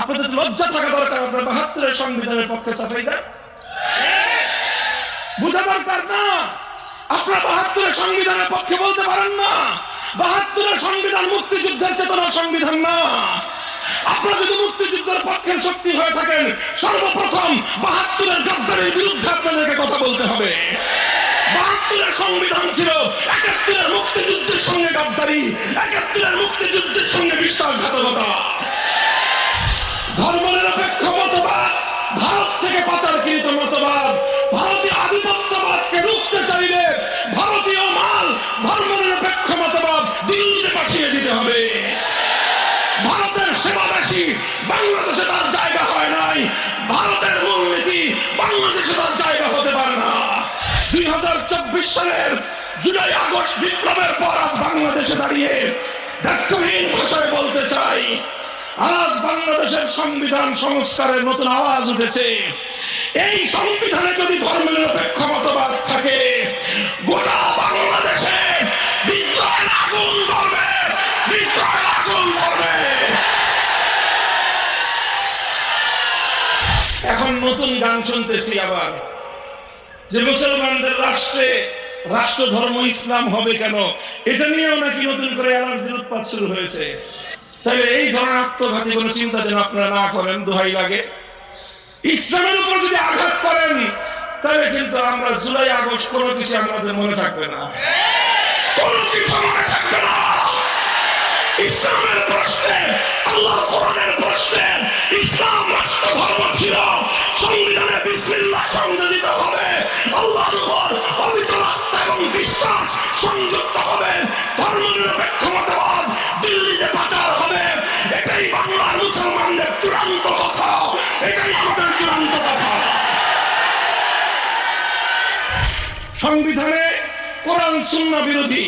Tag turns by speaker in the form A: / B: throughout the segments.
A: আপনাদের লজ্জা থাকা দরকার, আপনার বাহাত্তরের সংবিধানের পক্ষে সাফাই দেন বুঝা দরকার না। আপনার বাহাত্তরের সংবিধানের পক্ষে বলতে পারেন না। বাহাত্তরের সংবিধান মুক্তিযুদ্ধের চেতনার সংবিধান না। যদি মুক্তিযুদ্ধের পক্ষের শক্তি হয়ে থাকেন, সর্বপ্রথম বাহাত্তরের গদ্দারের বিরুদ্ধে আপনাদেরকে কথা বলতে হবে। বাহাত্তরের সংবিধান ছিল একাত্তরের মুক্তিযুদ্ধের সঙ্গে গদ্দারি, একাত্তরের মুক্তিযুদ্ধের সঙ্গে বিশ্বাসঘাতকতা। ধর্মনিরপেক্ষ মতবাদ, ভারত থেকে পাচারকৃত মতবাদ, ভারতীয় আধিপত্যবাদকে রুখতে চাইলে ভারতীয় মাল ধর্মনিরপেক্ষ মতবাদ দিল্লিতে পাঠিয়ে দিতে হবে। ভারতের সেবাদাসী বাংলাদেশে তার জায়গা হয় নাই। ভারতের মূলনীতি বাংলাদেশে জায়গা হতে পারে না। দুই হাজার চব্বিশ সালের জুলাই আগস্ট বিপ্লবের পর আজ বাংলাদেশে দাঁড়িয়ে দায়িত্বহীন ভাষায় বলতে চাই। বাংলাদেশের সংবিধান সংস্কারের নতুন আওয়াজ উঠেছে। এই সংবিধানে যদি ধর্মনিরপেক্ষ মতবাদ থাকে, গোটা বাংলাদেশে এখন নতুন গান শুনতেছি আবার। যে মুসলমানদের রাষ্ট্রে রাষ্ট্র ধর্ম ইসলাম হবে কেন, এটা নিয়েও নাকি নতুন করে অ্যালার্জির উৎপাত শুরু হয়েছে। তাহলে এই ধরনের আত্মঘাতী কোনো চিন্তা যেন আপনারা না করেন, দোহাই লাগে। ইসলামের উপর যদি আঘাত করেন, তাহলে কিন্তু আমরা জুলাই, আগস্ট কোনো কিছু আমাদের মনে থাকবে না। কোনো কিছু মনে থাকবে না। ইসলামের প্রশ্নে, আল্লাহ কোরআনের প্রশ্নে ইসলাম রাষ্ট্র ধর্ম ছিল। সংবিধানে বিসমিল্লাহ সংযোজিত হবে। আল্লাহর উপর অবিচল আস্থা এবং বিশ্বাস সংযুক্ত হবে। ধর্ম নিরপেক্ষ মতবাদ সংবিধানে কোরআন সুন্না বিরোধী,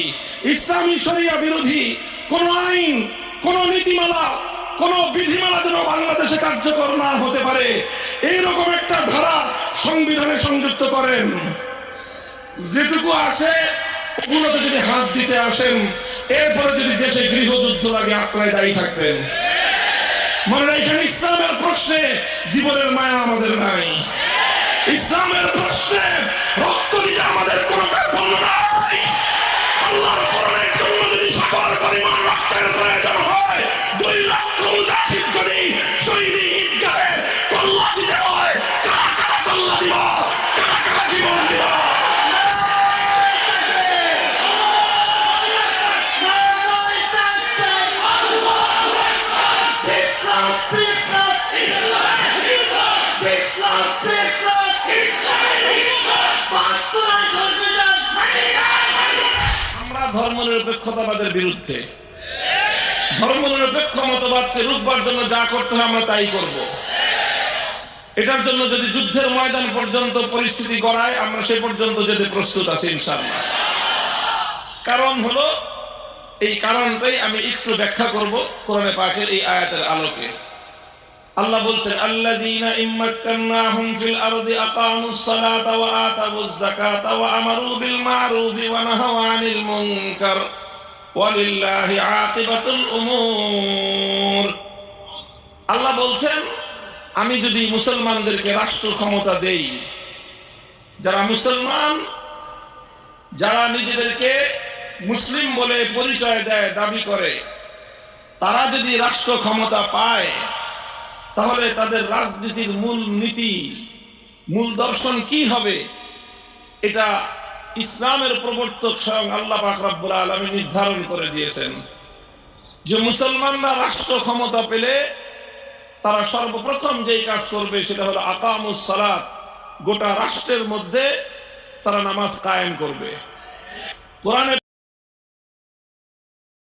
A: ইসলামী শরিয়া বিরোধী, কোন আইন, কোন নীতিমালা, কোন বিধিমালা যেন বাংলাদেশে কার্যকর না হতে পারে, এইরকম একটা ধারা সংবিধানে সংযুক্ত করেন। যেটুকু আছে, ওগুলোতে যদি হাত দিতে আসেন, এরপরে যদি দেশে গৃহযুদ্ধ লাগে, আপনারাই দায়ী থাকবেন। মনে রাখেন, ইসলামের প্রশ্নে জীবনের মায়া আমাদের নাই। ইসলামের প্রশ্নে রক্ত দিতে আমাদের কোনো কার্পণ্য নাই। আল্লাহর করণের জন্য যদি সকল পরিমাণ রক্তের প্রয়োজন হয়, দুই লক্ষ মুজাহিদ যদি শহীদি ঈদগাহে কল্লা নিরপেক্ষতাবাদের বিরুদ্ধে, ধর্ম নিরপেক্ষ মতবাদকে রুখবার জন্য যা করতে হয় আমরা তাই করব। এটার জন্য যদি যুদ্ধের ময়দান পর্যন্ত পরিস্থিতি গড়ায়, আমরা সে পর্যন্ত যেতে প্রস্তুত আছি ইনশাআল্লাহ। কারণ হলো, এই কারণটাই আমি একটু ব্যাখ্যা করব কোরআনে পাকের এই আয়াতের আলোকে। আল্লাহ বলছেন, আল্লাযীনা ইম্মাক্কান্নাহুম ফিল আরদি আকামুস সালাতা ওয়া আতাবুজ যাকাতা ওয়া আমারু বিল মা'রুফি ওয়া নাহাউ আনিল মুনকার। আল্লাহ বলছেন, আমি যদি মুসলমানদেরকে রাষ্ট্র ক্ষমতা দেই, যারা মুসলমান, যারা নিজেদেরকে মুসলিম বলে পরিচয় দেয়, দাবি করে, তারা যদি রাষ্ট্র ক্ষমতা পায়, তাহলে তাদের রাজনীতির মূল নীতি, মূল দর্শন কি হবে? এটা ইসলামের প্রবর্তক স্বয়ং আল্লাহ আকরাবুল আলমী নির্ধারণ করে দিয়েছেন যে মুসলমানরা রাষ্ট্র ক্ষমতা পেলে তারা সর্বপ্রথম যেই কাজ করবে সেটা হলো আকামুস সালাত। গোটা রাষ্ট্রের মধ্যে তারা নামাজ কায়েম করবে। কোরআনে